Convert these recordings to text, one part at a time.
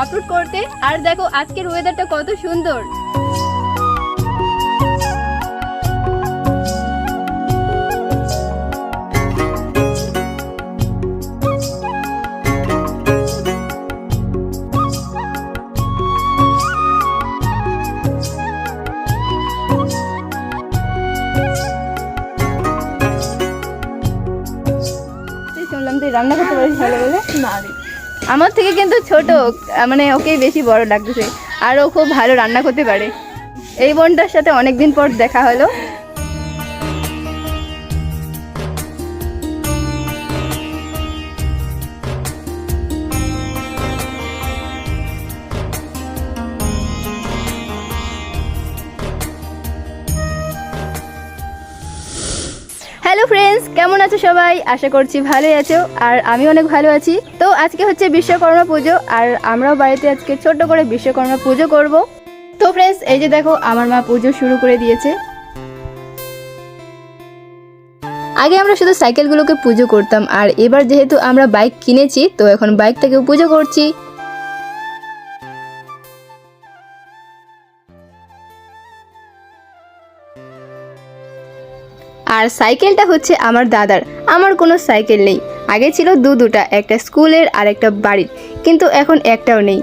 Upload করতে। আর দেখো আজকের ওয়েদারটা কত সুন্দর। রান্না করতে পারিস ভালো বলে না আমার থেকে কিন্তু ছোট মানে ওকেই বেশি বড় লাগতেছে। আর ও খুব ভালো রান্না করতে পারে। এই বোনটার সাথে অনেকদিন পর দেখা হলো। হ্যালো ফ্রেন্ডস, কেমন আছো সবাই? আশা করছি ভালোই আছো, আর আমি অনেক ভালো আছি। তো আজকে হচ্ছে বিশ্বকর্মা পুজো, আর আমরাও বাড়িতে আজকে ছোট্ট করে বিশ্বকর্মা পুজো করব। তো ফ্রেন্ডস, এই যে দেখো, আমার মা পুজো শুরু করে দিয়েছে। আগে আমরা শুধু সাইকেলগুলোকে পুজো করতাম, আর এবার যেহেতু আমরা বাইক কিনেছি, তো এখন বাইকটাকেও পুজো করছি। আর সাইকেলটা হচ্ছে আমার দাদার। আমার কোনো সাইকেল নেই। আগে ছিল দু দুটা, একটা স্কুলের আর একটা বাড়ির। কিন্তু এখন একটাও নেই।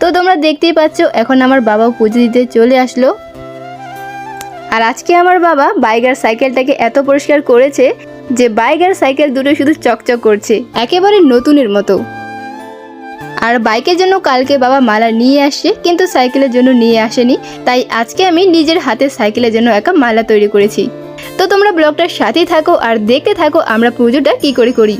তো তোমরা দেখতেই পাচ্ছ, এখন আমার বাবাও পুজো দিতে চলে আসলো। আর আজকে আমার বাবা বাইক আর সাইকেলটাকে এত পরিষ্কার করেছে যে বাইক আর সাইকেল দুটো শুধু চকচক করছে। একেবারে নতুনের মতো। আর বাইকের জন্য কালকে বাবা মালা নিয়ে আসে, কিন্তু সাইকেলের জন্য নিয়ে আসেনি। তাই আজকে আমি নিজের হাতে সাইকেলের জন্য একটা মালা তৈরি করেছি। তো তোমরা ব্লগটার সাথেই থাকো আর দেখতে থাকো আমরা পুজোটা কি করে করি।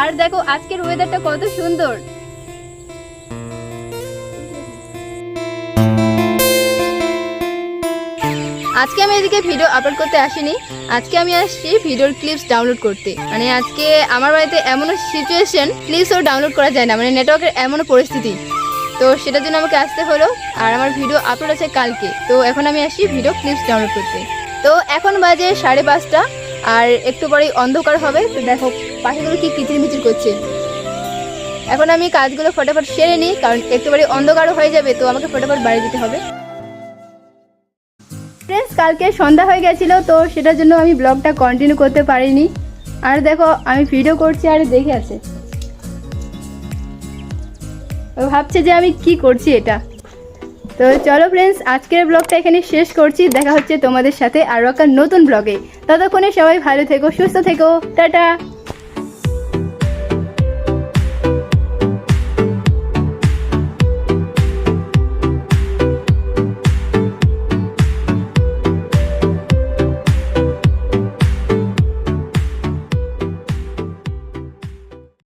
আর দেখো, আজকের ওয়েদারটা কত সুন্দর। আজকে আমি এদিকে ভিডিও আপলোড করতে আসিনি। আজকে আমি আসছি ভিডিওর ক্লিপস ডাউনলোড করতে। মানে আজকে আমার বাড়িতে এমনও সিচুয়েশন ক্লিপসও ডাউনলোড করা যায় না। মানে নেটওয়ার্কের এমনও পরিস্থিতি। তো সেটার জন্য আমাকে আসতে হলো। আর আমার ভিডিও আপলোড আছে কালকে। তো এখন আমি আসি ভিডিও ক্লিপস ডাউনলোড করতে। তো এখন বাজে সাড়ে পাঁচটা। আর একটু পরেই অন্ধকার হবে, তো দেখো পাখিগুলো কি কিচির মিচির করছে। এখন আমি কাজগুলো ফটাফট সেরে নিই, কারণ একটু পরে অন্ধকারও হয়ে যাবে, তো আমাকে ফটাফট বাড়ি যেতে হবে। ফ্রেন্ডস কালকে সন্ধ্যা হয়ে গেছিল, তো সেটার জন্য আমি ব্লগটা কন্টিনিউ করতে পারিনি। আর দেখো, আমি ভিডিও করছি আর দেখে আছে। ভাবছে যে আমি কি করছি এটা। তো চলো ফ্রেন্ডস আজকের ব্লগটা এখানে শেষ করছি। দেখা হচ্ছে তোমাদের সাথে আরও একটা নতুন ব্লগে ততক্ষণে সবাই ভালো থেকো, সুস্থ থেকো। টাটা!